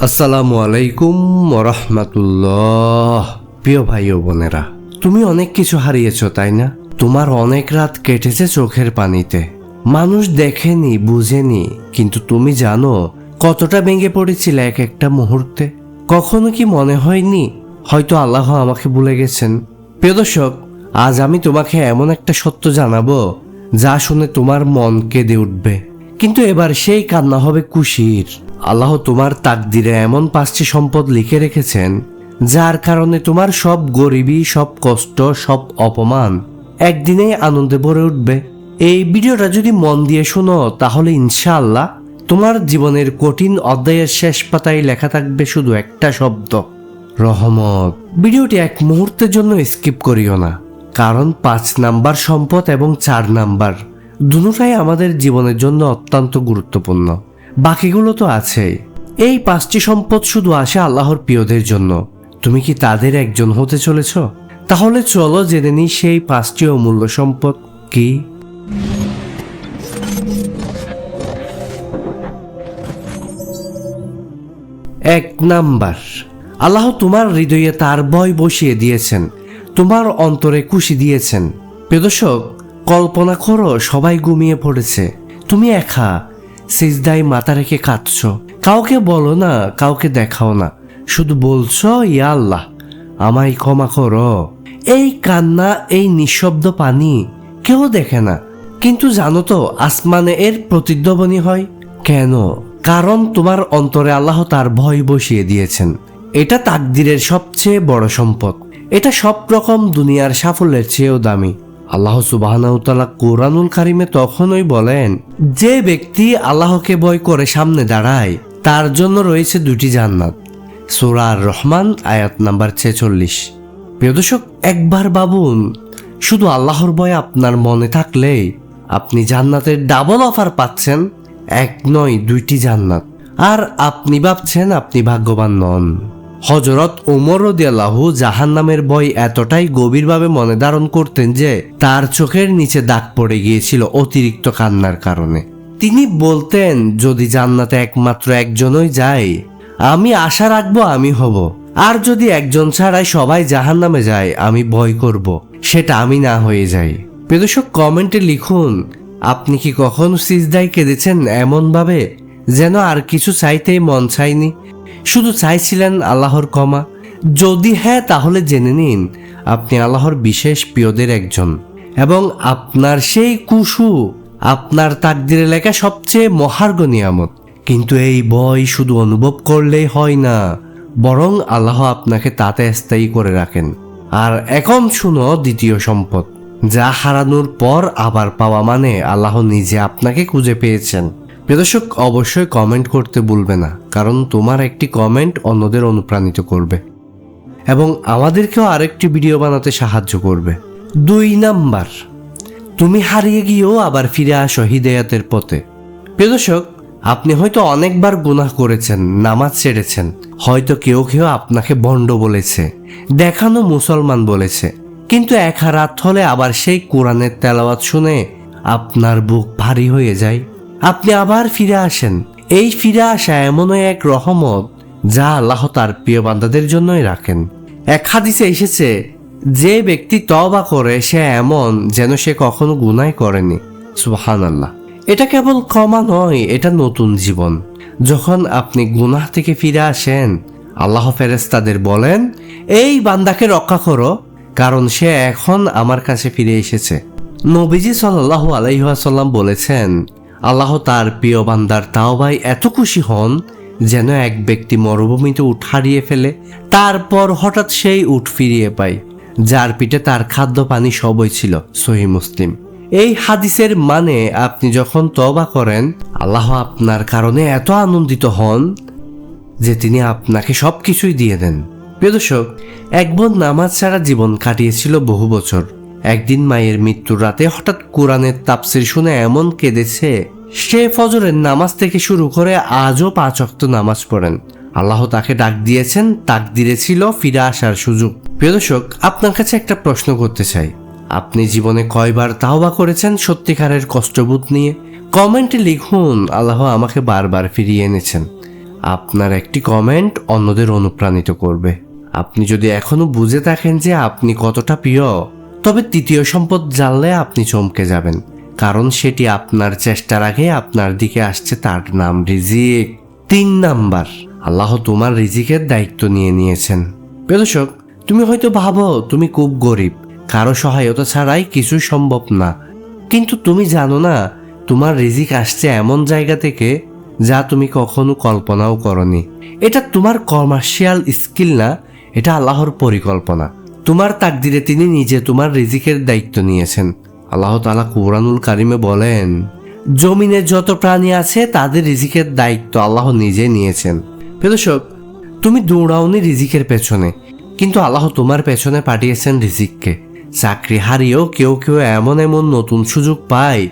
আসসালামু আলাইকুম রহমাতুল্লাহ প্রিয় ভাই ও বোনেরা, তুমি অনেক কিছু হারিয়েছ, তাই না? তোমার অনেক রাত কেটেছে চোখের পানিতে। মানুষ দেখেনি, বুঝেনি, কিন্তু তুমি জানো কতটা ভেঙে পড়েছিলে এক একটা মুহূর্তে। কখনো কি মনে হয়নি? হয়তো আল্লাহ আমাকে ভুলে গেছেন। প্রিয় দর্শক, আজ আমি তোমাকে এমন একটা সত্য জানাব যা শুনে তোমার মন কেঁদে উঠবে। কিন্তু এবার সেই কান্না হবে খুশির আল্লাহ তোমার তাকদিরে এমন পাঁচটি সম্পদ লিখে রেখেছেন, যার কারণে তোমার সব গরিবী, সব কষ্ট, সব অপমান একদিনেই আনন্দে ভরে উঠবে। এই ভিডিওটা যদি মন দিয়ে শোনো, তাহলে ইনশাআল্লাহ তোমার জীবনের কঠিন অধ্যায়ের শেষ পাতায় লেখা থাকবে শুধু একটা শব্দ, রহমত। ভিডিওটি এক মুহূর্তের জন্য স্কিপ করিও না। কারণ পাঁচ নাম্বার সম্পদ এবং চার নাম্বার দুটাই আমাদের জীবনের জন্য অত্যন্ত গুরুত্বপূর্ণ। বাকিগুলো তো আছেই। এই পাঁচটি সম্পদ শুধু আসে আল্লাহর প্রিয়দের জন্য। তুমি কি তাদের একজন হতে চলেছ? তাহলে চলো জেনে নিই সেই পাঁচটি অমূল্য সম্পদ কি? এক নাম্বার। আল্লাহ তোমার হৃদয়ে তার ভয় বসিয়ে দিয়েছেন। তোমার অন্তরে খুশি দিয়েছেন। প্রিয়দর্শক কল্পনা করো সবাই ঘুমিয়ে পড়েছে। তুমি একা সিজদাই মাথা রেখে কাঁদছ। কাউকে বলো না, কাউকে দেখাও না। শুধু বলছো ইয়া আল্লাহ, আমায় ক্ষমা করো। এই কান্না, এই নিঃশব্দ পানি কেউ দেখে না। কিন্তু জানো তো, আসমানে এর প্রতিধ্বনি হয়। কেন? কারণ তোমার অন্তরে আল্লাহ তার ভয় বসিয়ে দিয়েছেন। এটা তাকদিরের সবচেয়ে বড় সম্পদ। এটা সব রকম দুনিয়ার সাফল্যের চেয়েও দামি। আল্লাহ সুবাহনাউতালা কোরআনুল কারিমে তখনই বলেন, যে ব্যক্তি আল্লাহকে ভয় করে সামনে দাঁড়ায়, তার জন্য রয়েছে দুটি জান্নাত। সুরার রহমান আয়াত নাম্বার ছেচল্লিশ। প্রিয় দর্শক, একবার ভাবুন, শুধু আল্লাহর ভয় আপনার মনে থাকলেই আপনি জান্নাতের ডাবল অফার পাচ্ছেন, এক নয়, দুইটি জান্নাত। আর আপনি ভাবছেন আপনি ভাগ্যবান নন। হজরত ওমর রদিয়াল্লাহু জাহান নামের বই এতটাই গভীরভাবে মনে ধারণ করতেন যে তার চোখের নিচে দাগ পড়ে গিয়েছিল অতিরিক্ত কান্নার কারণে। তিনি বলতেন, যদি জান্নাতে একমাত্র একজনই যায়, আমি আশা রাখব আমি হব। আর যদি একজন ছাড়াই সবাই জাহান নামে যায়, আমি ভয় করব, সেটা আমি না হয়ে যাই। প্রিয়দর্শক কমেন্টে লিখুন, আপনি কি কখনো সিজদাই কেঁদেছেন এমনভাবে, যেন আর কিছু চাইতেই মন চাইনি শুধু চাইছিলেন আল্লাহর ক্ষমা। যদি হ্যাঁ তাহলে জেনে নিন, আপনি আল্লাহর বিশেষ প্রিয়দের একজন। এবং আপনার সেই কুশু আপনার তাকদিরে লেখা সবচেয়ে মহার্ঘ নিয়ামত। কিন্তু এই ভয় শুধু অনুভব করলেই হয় না, বরং আল্লাহ আপনাকে তাতে স্থায়ী করে রাখেন। আর এখন শুনো দ্বিতীয় সম্পদ, যা হারানোর পর আবার পাওয়া মানে আল্লাহ নিজে আপনাকে খুঁজে পেয়েছেন। প্রিয়দর্শক অবশ্যই কমেন্ট করতে ভুলবে না, কারণ তোমার একটি কমেন্ট অন্যদের অনুপ্রাণিত করবে এবং আমাদেরকেও আরেকটি ভিডিও বানাতে সাহায্য করবে। দুই নাম্বার, তুমি হারিয়ে গিয়েও আবার ফিরে আসো হিদায়াতের পথে। প্রিয় দর্শক, আপনি হয়তো অনেকবার গুনাহ করেছেন, নামাজ ছেড়েছেন, হয়তো কেউ কেউ আপনাকে বন্ড বলেছে, দেখানো মুসলমান বলেছে, কিন্তু এক রাত হলে আবার সেই কোরআনের তেলাওয়াত শুনে আপনার বুক ভারী হয়ে যায়। আপনি আবার ফিরে আসেন। এই ফিরে আসা এমনই এক রহমত যা আল্লাহ তার প্রিয় বান্দাদের জন্যই রাখেন। এক হাদিসে এসেছে, যে ব্যক্তি তবা করে, সে এমন যেন সে কখনো গুনাই করেনি। সুবহান আল্লাহ এটা কেবল ক্ষমা নয়, এটা নতুন জীবন। যখন আপনি গুনাহ থেকে ফিরে আসেন, আল্লাহ ফেরেস্তাদের বলেন, এই বান্দাকে রক্ষা করো, কারণ সে এখন আমার কাছে ফিরে এসেছে। নবীজি সাল্লাহ আলাইহাসাল্লাম বলেছেন আল্লাহ তার প্রিয় বান্দার তাওবাই এত খুশি হন যেন এক ব্যক্তি মরুভূমিতে উঠ হারিয়ে ফেলে, তারপর হঠাৎ সেই উঠ ফিরিয়ে পায়, যার পিঠে তার খাদ্য পানি সবই ছিল, সহি মুসলিম। এই হাদিসের মানে আপনি যখন তবা করেন, আল্লাহ আপনার কারণে এত আনন্দিত হন যে তিনি আপনাকে সব কিছুই দিয়ে দেন। প্রিয় দর্শক, এক বোন নামাজ ছাড়া জীবন কাটিয়েছিল বহু বছর। একদিন মায়ের মৃত্যুর রাতে হঠাৎ কোরআনের তাপসির শুনে এমন কেঁদেছে, সে ফজরের নামাজ থেকে শুরু করে আজও পাঁচ অক্ত নামাজ পড়েন। আল্লাহ তাকে ডাক দিয়েছেন, তাক দিয়েছিল ফিরে আসার সুযোগ। প্রিয় দর্শক, আপনার কাছে একটা প্রশ্ন করতে চাই। আপনি জীবনে কয়বার তাওবা করেছেন সত্যিকারের কষ্টবোধ নিয়ে? কমেন্টে লিখুন, আল্লাহ আমাকে বারবার ফিরিয়ে এনেছেন। আপনার একটি কমেন্ট অন্যদের অনুপ্রাণিত করবে। আপনি যদি এখনও বুঝে থাকেন যে আপনি কতটা প্রিয় তবে তৃতীয় সম্পদ জানলে আপনি চমকে যাবেন, কারণ সেটি আপনার চেষ্টার আগে আপনার দিকে আসছে তার নাম রিজিক। তিন নাম্বার, আল্লাহ তোমার রিজিকের দায়িত্ব নিয়ে নিয়েছেন। প্রদর্শক তুমি হয়তো ভাবো, তুমি খুব গরিব, কারও সহায়তা ছাড়াই কিছু সম্ভব না। কিন্তু তুমি জানো না, তোমার রিজিক আসছে এমন জায়গা থেকে যা তুমি কখনো কল্পনাও করনি। এটা তোমার কমার্শিয়াল স্কিল না, এটা আল্লাহর পরিকল্পনা। তোমার তাকদিরে তিনি নিজে তোমার রিজিকের দায়িত্ব নিয়েছেন। আল্লাহ তালা কুরআনুল কারিমে বলেন, জমিনে যত প্রাণী আছে, তাদের রিজিকের দায়িত্ব আল্লাহ নিজে নিয়েছেন। প্রিয়দর্শক তুমি দৌড়াওনি রিজিকের পেছনে, কিন্তু আল্লাহ তোমার পেছনে পাঠিয়েছেন রিজিককে। চাকরি হারিয়েও কেউ কেউ এমন এমন নতুন সুযোগ পায়,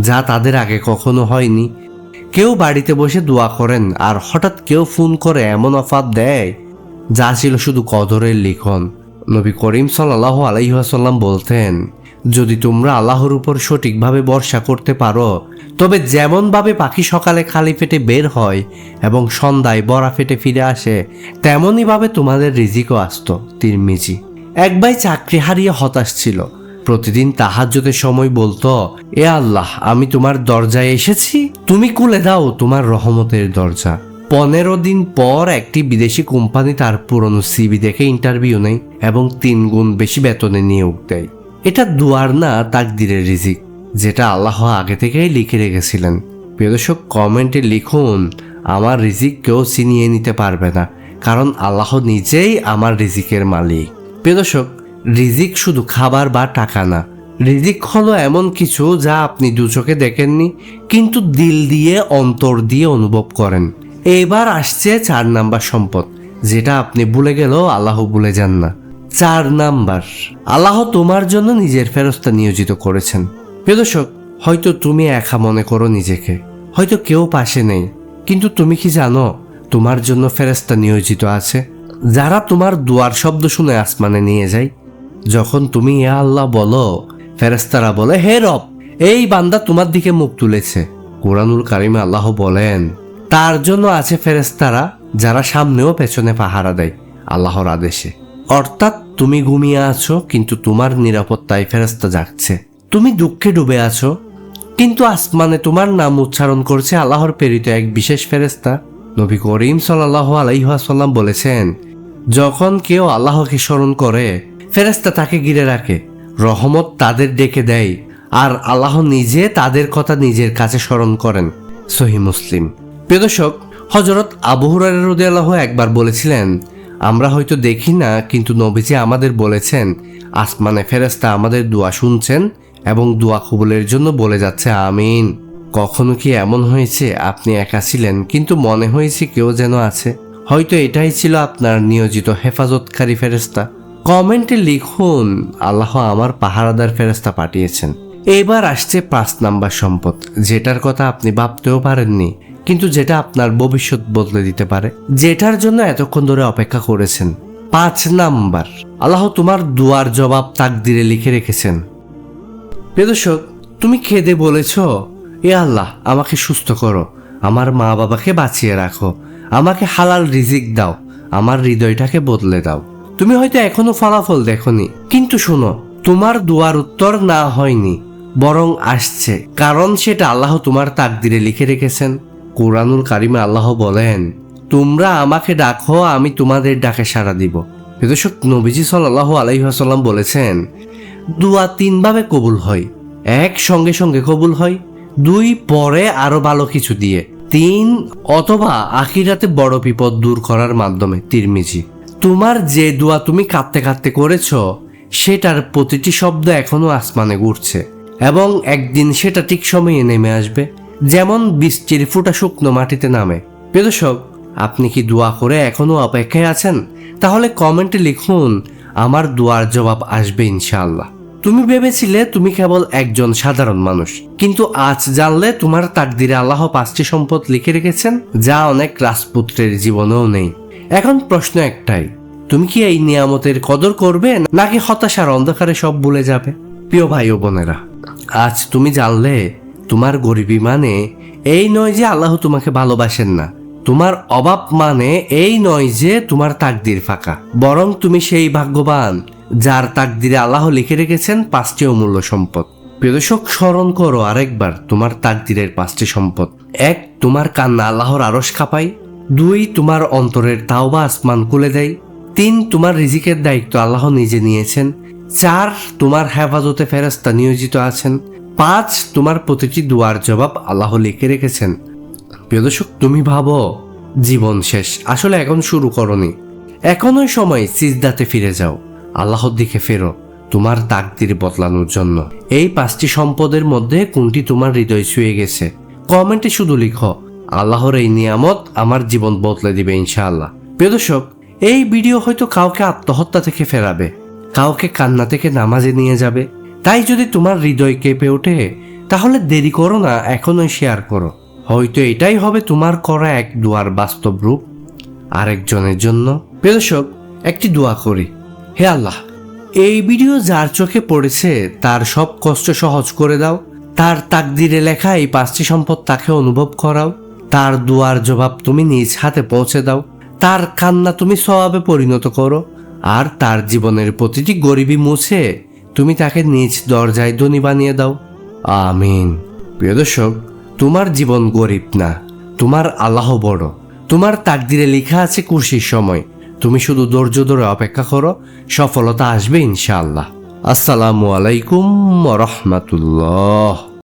যা তাদের আগে কখনো হয়নি। কেউ বাড়িতে বসে দোয়া করেন, আর হঠাৎ কেউ ফোন করে এমন অফার দেয়, যা ছিল শুধু কদরের লিখন। নবী করিম সাল্লাহ আলাইহাসাল্লাম বলতেন, যদি তোমরা আল্লাহর উপর সঠিকভাবে ভরসা করতে পারো, তবে যেমনভাবে পাখি সকালে খালি পেটে বের হয় এবং সন্ধ্যায় বড়া ফেটে ফিরে আসে, তেমনইভাবে তোমাদের রিজিকও আসত। তিরমিজি এক ভাই চাকরি হারিয়ে হতাশ ছিল। প্রতিদিন তাহাজ্জুদের সময় বলতো, এ আল্লাহ, আমি তোমার দরজায় এসেছি, তুমি খুলে দাও তোমার রহমতের দরজা। পনেরো দিন পর একটি বিদেশি কোম্পানি তার পুরনো সিবি দেখে ইন্টারভিউ নেয় এবং তিন গুণ বেশি বেতনে নিয়োগ দেয়। এটা দুয়ার না তাকদিরের রিজিক, যেটা আল্লাহ আগে থেকেই লিখে রেখেছিলেন। প্রিয়দর্শক কমেন্টে লিখুন, আমার রিজিক কেউ ছিনিয়ে নিতে পারবে না, কারণ আল্লাহ নিজেই আমার রিজিকের মালিক। প্রিয়দর্শক রিজিক শুধু খাবার বা টাকা না, রিজিক হলো এমন কিছু যা আপনি দু চোখে দেখেননি, কিন্তু দিল দিয়ে, অন্তর দিয়ে অনুভব করেন। এবার আসছে চার নাম্বার সম্পদ, যেটা আপনি ভুলে গেলেও আল্লাহ ভুলে যান না। চার নাম্বার, আল্লাহ তোমার জন্য নিজের ফেরস্তা নিয়োজিত করেছেন। প্রিয় দর্শক, হয়তো তুমি একা মনে করো নিজেকে, হয়তো কেউ পাশে নেই, কিন্তু তুমি কি জানো, তোমার জন্য ফেরেস্তা নিয়োজিত আছে? যারা তোমার দুয়ার শব্দ শুনে আসমানে নিয়ে যায়, যখন তুমি ইয়া আল্লাহ বলো, ফেরেস্তারা বলে, হে রব, এই বান্দা তোমার দিকে মুখ তুলেছে। কোরআনুল কারিমে আল্লাহ বলেন তার জন্য আছে ফেরেস্তারা যারা সামনেও পেছনে পাহারা দেয়, আল্লাহর আদেশে। অর্থাৎ তুমি ঘুমিয়ে আছো, কিন্তু তোমার নিরাপত্তায় ফেরেস্তা জাগছে। তুমি দুঃখে ডুবে আছো, কিন্তু আসমানে তোমার নাম উচ্চারণ করছে আল্লাহর প্রেরিত এক বিশেষ ফেরেস্তা নবী করিম সাল্লাহ আলাইহাসাল্লাম বলেছেন, যখন কেউ আল্লাহকে স্মরণ করে ফেরেস্তা তাকে ঘিরে রাখে, রহমত তাদের ডেকে দেয়, আর আল্লাহ নিজে তাদের কথা নিজের কাছে স্মরণ করেন। সহি মুসলিম। প্রিয় দর্শক হজরত আবু হুরারদি আল্লাহ একবার বলেছিলেন, আমরা হয়তো দেখি না, কিন্তু নবীজি আমাদের বলেছেন, আসমানে ফেরেস্তা আমাদের দোয়া শুনছেন এবং দোয়া কবুলের জন্য বলে যাচ্ছে, আমিন। কখনো কি এমন হয়েছে? আপনি একা ছিলেন, কিন্তু মনে হয়েছে কেউ যেন আছে। হয়তো এটাই ছিল আপনার নিয়োজিত হেফাজতকারী ফেরেস্তা কমেন্টে লিখুন, আল্লাহ আমার পাহারাদার ফেরেস্তা পাঠিয়েছেন। এবার আসছে পাঁচ নাম্বার সম্পদ, যেটার কথা আপনি ভাবতেও পারেননি। কিন্তু যেটা আপনার ভবিষ্যৎ বদলে দিতে পারে। যেটার জন্য এতক্ষণ ধরে অপেক্ষা করেছেন। পাঁচ নাম্বার। আল্লাহ তোমার দুয়ার জবাব তাকদিরে লিখে রেখেছেন। প্রিয় দর্শক, তুমি খেদে বলেছ, এ আল্লাহ, আমাকে সুস্থ করো। আমার মা বাবাকে বাঁচিয়ে রাখো। আমাকে হালাল রিজিক দাও। আমার হৃদয়টাকে বদলে দাও। তুমি হয়তো এখনও ফলাফল দেখনি। কিন্তু শোনো, তোমার দুয়ার উত্তর না হয়নি, বরং আসছে। কারণ সেটা আল্লাহ তোমার তাকদিরে লিখে রেখেছেন। কোরআনুল কারিমে আল্লাহ বলেন, তোমরা আমাকে ডাকো, আমি তোমাদের ডাকে সাড়া দিব। দর্শক নবীজি সাল্লাহ আলাইহাসাল্লাম বলেছেন, দুয়া তিনভাবে কবুল হয়। এক সঙ্গে সঙ্গে কবুল হয়, দুই পরে আরও ভালো কিছু দিয়ে। তিন, অথবা আখিরাতে বড় বিপদ দূর করার মাধ্যমে। তিরমিজি, তোমার যে দোয়া তুমি কাঁদতে কাঁদতে করেছ, সেটার প্রতিটি শব্দ এখনও আসমানে ঘুরছে এবং একদিন সেটা ঠিক সময়ে নেমে আসবে। যেমন বৃষ্টির ফুটা শুকনো মাটিতে নামে। প্রিয় দর্শক, আপনি কি দোয়া করে এখনও অপেক্ষায় আছেন? তাহলে কমেন্টে লিখুন, আমার দোয়ার জবাব আসবে ইনশাআল্লাহ। তুমি ভেবেছিলে তুমি কেবল একজন সাধারণ মানুষ, কিন্তু আজ জানলে তোমার তাকদিরে আল্লাহ পাঁচটি সম্পদ লিখে রেখেছেন, যা অনেক রাজপুত্রের জীবনেও নেই। এখন প্রশ্ন একটাই, তুমি কি এই নিয়ামতের কদর করবে, নাকি হতাশার অন্ধকারে সব ভুলে যাবে? প্রিয় ভাই ও বোনেরা, আজ তুমি জানলে তোমার গরিবী মানে এই নয় যে আল্লাহ তোমাকে ভালোবাসেন না। তোমার অভাব মানে এই নয় যে তোমার তাকদির ফাঁকা। বরং তুমি সেই ভাগ্যবান, যার তাকদিরে আল্লাহ লিখে রেখেছেন পাঁচটি অমূল্য সম্পদ। প্রিয়দর্শক স্মরণ করো আরেকবার তোমার তাকদিরের পাঁচটি সম্পদ। এক, তোমার কান্না আল্লাহর আরস কাঁপাই দুই, তোমার অন্তরের তাওবা আসমান খুলে দেয়। তিন, তোমার রিজিকের দায়িত্ব আল্লাহ নিজে নিয়েছেন। চার, তোমার হেফাজতে ফেরাস্তা নিয়োজিত আছেন। পাঁচ তোমার প্রতিটি দুয়ার জবাব আল্লাহ লিখে রেখেছেন। প্রিয় দর্শক, তুমি ভাবো, জীবন শেষ, আসলে এখন শুরু করনি। এখনই সময় সিজদাতে ফিরে যাও, আল্লাহর দিকে ফেরো, তোমার তাকদির বদলানোর জন্য। এই পাঁচটি সম্পদের মধ্যে কোনটি তোমার হৃদয় ছুঁয়ে গেছে? কমেন্টে শুধু লিখো, আল্লাহর এই নিয়ামত আমার জীবন বদলে দিবে ইনশাআল্লাহ। প্রিয় দর্শক, এই ভিডিও হয়তো কাউকে আত্মহত্যা থেকে ফেরাবে, কাউকে কান্না থেকে নামাজে নিয়ে যাবে তাই যদি তোমার হৃদয় কেঁপে ওঠে, তাহলে দেরি করো না, এখনই শেয়ার করো। হয়তো এটাই হবে তোমার করা এক দুয়ার বাস্তব রূপ। আরেকজনের জন্য। প্রিয় দর্শক, একটি দোয়া করি। হে আল্লাহ, এই ভিডিও যার চোখে পড়েছে, তার সব কষ্ট সহজ করে দাও। তার তাকদিরে লেখা এই পাঁচটি সম্পদ তাকে অনুভব করাও। তার দুয়ার জবাব তুমি নিজ হাতে পৌঁছে দাও। তার কান্না তুমি স্বভাবে পরিণত করো। আর তার জীবনের প্রতিটি গরিবী মুছে তুমি তাকে নিজ দরজায় ধনী বানিয়ে দাও। আমিন। প্রিয় দর্শক, তোমার জীবন গরিব না, তোমার আল্লাহ বড়। তোমার তাকদিরে লেখা আছে কুশির সময়। তুমি শুধু ধৈর্য ধরে অপেক্ষা করো, সফলতা আসবে ইনশাআল্লাহ। আসসালামু আলাইকুম রহমতুল্লাহ।